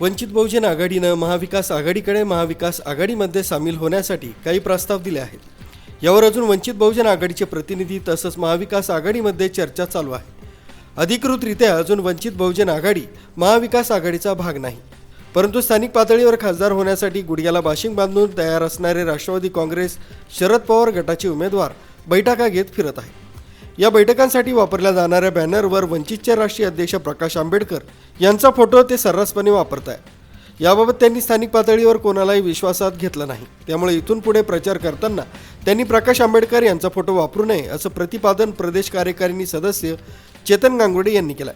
वंचित बहुजन आघाडीनं महाविकास आघाडीकडे महाविकास आघाडीमध्ये सामील होण्यासाठी काही प्रस्ताव दिले आहेत. यावर अजून वंचित बहुजन आघाडीचे प्रतिनिधी तसंच महाविकास आघाडीमध्ये चर्चा चालू आहे. अधिकृतरित्या अजून वंचित बहुजन आघाडी महाविकास आघाडीचा भाग नाही. परंतु स्थानिक पातळीवर खासदार होण्यासाठी गुडघ्याला बाशिंग बांधून तयार असणारे राष्ट्रवादी काँग्रेस शरद पवार गटाचे उमेदवार बैठका घेत फिरत आहेत. या बैठकांसाठी वापरल्या जाणाऱ्या बॅनरवर वंचितचे राष्ट्रीय अध्यक्ष प्रकाश आंबेडकर यांचा फोटो ते सर्रासपणे वापरत आहे याबाबत त्यांनी स्थानिक पातळीवर कोणालाही विश्वासात घेतलं नाही. त्यामुळे इथून पुढे प्रचार करताना त्यांनी प्रकाश आंबेडकर यांचा फोटो वापरू नये असं प्रतिपादन प्रदेश कार्यकारिणी सदस्य चेतन गांगुडे यांनी केलं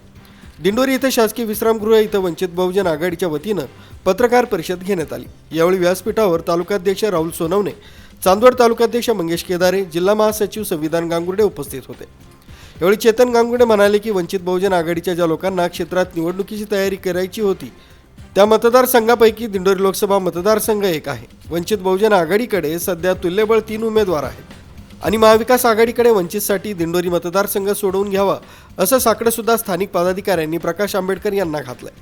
दिंडोरी इथं शासकीय विश्रामगृह इथं वंचित बहुजन आघाडीच्या वतीनं पत्रकार परिषद घेण्यात आली. यावेळी व्यासपीठावर तालुकाध्यक्ष राहुल सोनवणे चांदवड तालुकाध्यक्ष मंगेश केदारे जिल्हा महासचिव संविधान गांगुर्डे उपस्थित होते. यावेळी चेतन गांगुर्डे म्हणाले की वंचित बहुजन आघाडीच्या ज्या लोकांना क्षेत्रात निवडणुकीची तयारी करायची होती त्या मतदारसंघापैकी दिंडोरी लोकसभा मतदारसंघ एक आहे. वंचित बहुजन आघाडीकडे सध्या तुल्यबळ तीन उमेदवार आहेत आणि महाविकास आघाडीकडे वंचितसाठी दिंडोरी मतदारसंघ सोडवून घ्यावा असं साकडंसुद्धा स्थानिक पदाधिकाऱ्यांनी प्रकाश आंबेडकर यांना घातलंय.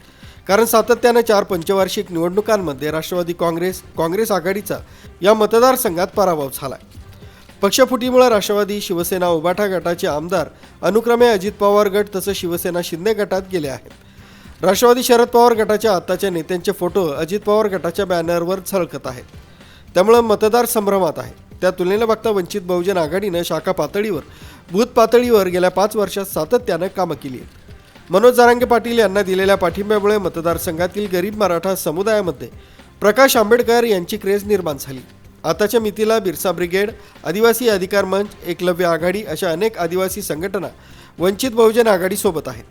कारण सातत्यानं चार पंचवार्षिक निवडणुकांमध्ये राष्ट्रवादी काँग्रेस काँग्रेस आघाडीचा या मतदारसंघात पराभव झाला पक्षफुटीमुळे राष्ट्रवादी शिवसेना उबाठा गटाचे आमदार अनुक्रमे अजित पवार गट तसंच शिवसेना शिंदे गटात गेले आहेत. राष्ट्रवादी शरद पवार गटाच्या आत्ताच्या नेत्यांचे फोटो अजित पवार गटाच्या बॅनरवर झळकत आहेत. त्यामुळं मतदार संभ्रमात आहे. त्या तुलनेला बघता वंचित बहुजन आघाडीनं शाखा पातळीवर बूथ पातळीवर गेल्या पाच वर्षात सातत्यानं कामं केली आहेत. मनोज जारांगे पाटील यांना दिलेल्या पाठिंब्यामुळे मतदारसंघातील गरीब मराठा समुदायामध्ये प्रकाश आंबेडकर यांची क्रेज निर्माण झाली. आताच्या मितीला बिरसा ब्रिगेड आदिवासी अधिकार मंच एकलव्य आघाडी अशा अनेक आदिवासी संघटना वंचित बहुजन आघाडीसोबत आहेत.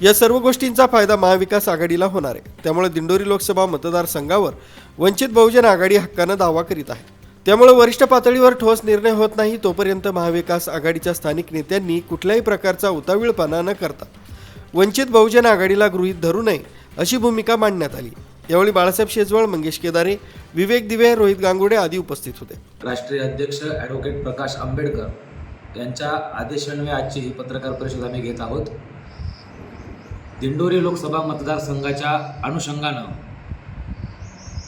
या सर्व गोष्टींचा फायदा महाविकास आघाडीला होणार आहे. त्यामुळे दिंडोरी लोकसभा मतदारसंघावर वंचित बहुजन आघाडी हक्कानं दावा करीत आहे. त्यामुळे वरिष्ठ पातळीवर ठोस निर्णय होत नाही तोपर्यंत महाविकास आघाडीच्या स्थानिक नेत्यांनी कुठल्याही प्रकारचा उतावीळपणा न करता वंचित बहुजन आघाडीला गृहीत धरू नये अशी भूमिका मांडण्यात आली. यावेळी बाळासाहेब शेजवळ मंगेश केदारे विवेक दिवे रोहित गांगुडे आदी उपस्थित होते. राष्ट्रीय अध्यक्ष ॲडव्होकेट प्रकाश आंबेडकर यांच्या आदेशान्वये आजची ही पत्रकार परिषद आम्ही घेत आहोत. दिंडोरी लोकसभा मतदारसंघाच्या अनुषंगानं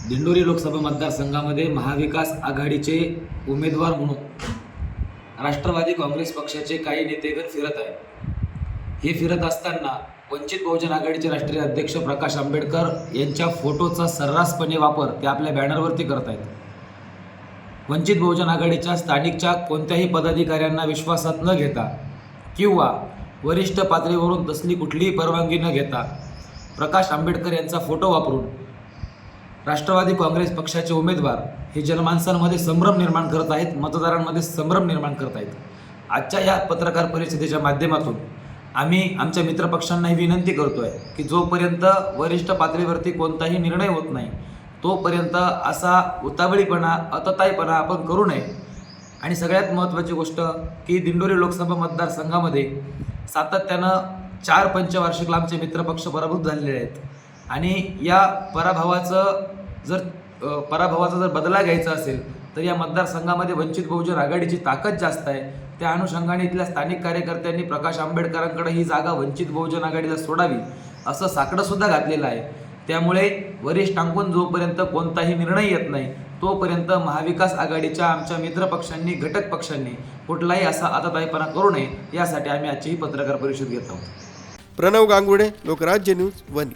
दिंडोरी लोकसभा मतदारसंघामध्ये महाविकास आघाडीचे उमेदवार म्हणून राष्ट्रवादी काँग्रेस पक्षाचे काही नेतेगण फिरत आहेत. हे फिरत असताना वंचित बहुजन आघाडीचे राष्ट्रीय अध्यक्ष प्रकाश आंबेडकर यांच्या फोटोचा सर्रासपणे वापर ते आपल्या बॅनरवरती करत आहेत. वंचित बहुजन आघाडीच्या स्थानिकच्या कोणत्याही पदाधिकाऱ्यांना विश्वासात न घेता किंवा वरिष्ठ पातळीवरून तसली कुठलीही परवानगी न घेता प्रकाश आंबेडकर यांचा फोटो वापरून राष्ट्रवादी काँग्रेस पक्षाचे उमेदवार हे जनमानसांमध्ये संभ्रम निर्माण करत आहेत मतदारांमध्ये संभ्रम निर्माण करत आहेत. आजच्या या पत्रकार परिषदेच्या माध्यमातून आम्ही आमच्या मित्रपक्षांनाही विनंती करतोय की जोपर्यंत वरिष्ठ पातळीवरती कोणताही निर्णय होत नाही तोपर्यंत असा उतावळीपणा अतताईपणा आपण करू नये. आणि सगळ्यात महत्त्वाची गोष्ट की दिंडोरी लोकसभा मतदारसंघामध्ये सातत्यानं चार पंचवार्षिकला आमचे मित्रपक्ष पराभूत झालेले आहेत. आणि या पराभवाचं जर पराभवाचा जर बदला घ्यायचा असेल तर या मतदारसंघामध्ये वंचित बहुजन आघाडीची ताकद जास्त आहे. त्या अनुषंगाने इथल्या स्थानिक कार्यकर्त्यांनी प्रकाश आंबेडकरांकडे ही जागा वंचित बहुजन आघाडीला सोडावी असं साकडंसुद्धा घातलेलं आहे. त्यामुळे वरिष्ठांकून जोपर्यंत कोणताही निर्णय येत नाही तोपर्यंत महाविकास आघाडीच्या आमच्या मित्रपक्षांनी घटक पक्षांनी कुठलाही असा आताताईपणा करू नये यासाठी आम्ही आजची ही पत्रकार परिषद घेत आहोत. प्रणव गांगुडे लोकराज्य न्यूज वनी.